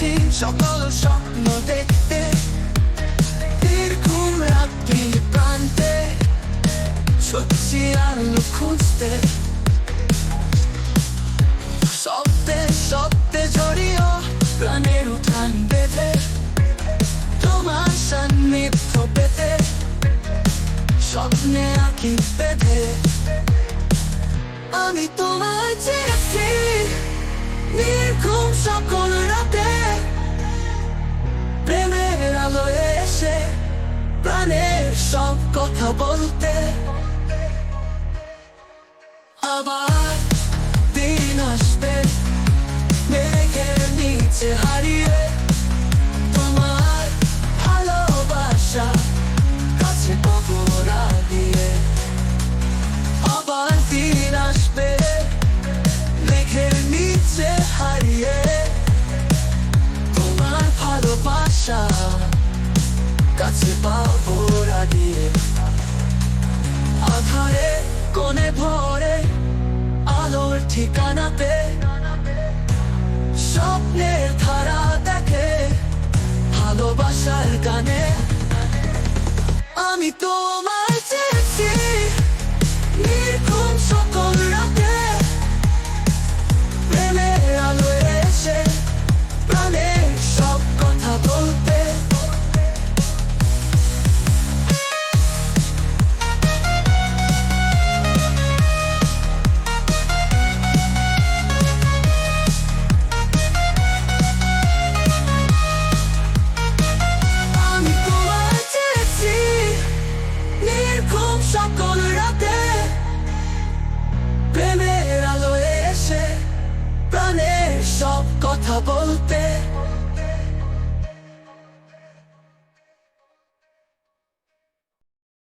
সকল স্বপ্ন দেখতে এরকম রাত্রি প্রান্তে সত্যি আলো খুঁজতে শব্দে শব্দে জড়িয়ে প্রাণের উঠান বেঁধে তোমার সান্নিধ্য পেতে স্বপ্নে আঁকি বেঁধে আমি তোমায় চেয়েছি নির্ঘুম সকল কথা বলতে আবার দিন আসবে মেঘের নিচে হারিয়ে তোমার ভালোবাসা কাছে পকোড়া দিয়ে আবার দিন আসবে মেঘের নিচে হারিয়ে তোমার ভালোবাসা কাছে পাবো দিয়ে ঠিকানাতে স্বপ্নের ধারা দেখে ভালোবাসার গানে। আমি তোমার কথা বলতে